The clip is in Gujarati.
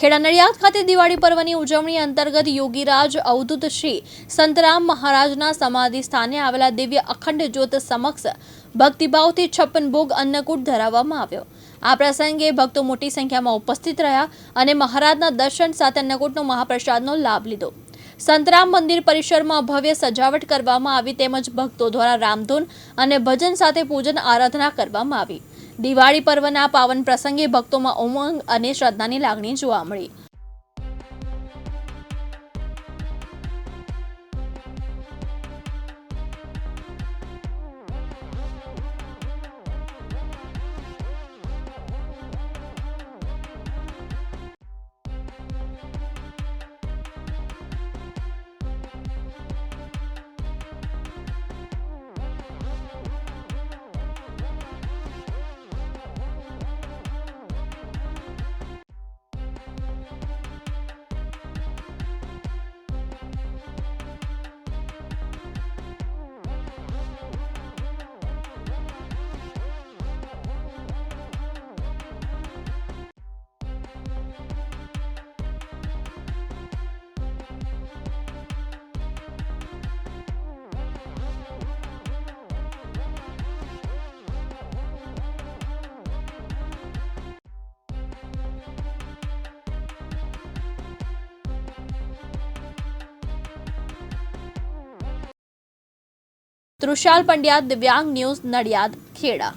ખેડા નડિયાદ ખાતે દિવાળી પર્વની ઉજવણી અંતર્ગત યોગીરાજ અવધૂત શ્રી સંતરામ મહારાજના સમાધિ સ્થાને આવેલા દિવ્ય અખંડ જ્યોત સમક્ષ ભક્તિભાવથી છપ્પન ભોગ અન્નકૂટ ધરાવવામાં આવ્યો. આ પ્રસંગે ભક્તો મોટી સંખ્યામાં ઉપસ્થિત રહ્યા અને મહારાજના દર્શન સાથે અન્નકૂટનો મહાપ્રસાદનો લાભ લીધો. સંતરામ મંદિર પરિસરમાં ભવ્ય સજાવટ કરવામાં આવી તેમજ ભક્તો દ્વારા રામધૂન અને ભજન સાથે પૂજન આરાધના કરવામાં આવી. દિવાળી પર્વના પાવન પ્રસંગે ભક્તોમાં ઉમંગ અને શ્રદ્ધાની લાગણી જોવા મળી. તૃષાલ પંડ્યા દિવ્યાંગ ન્યૂઝ નડિયાદ ખેડા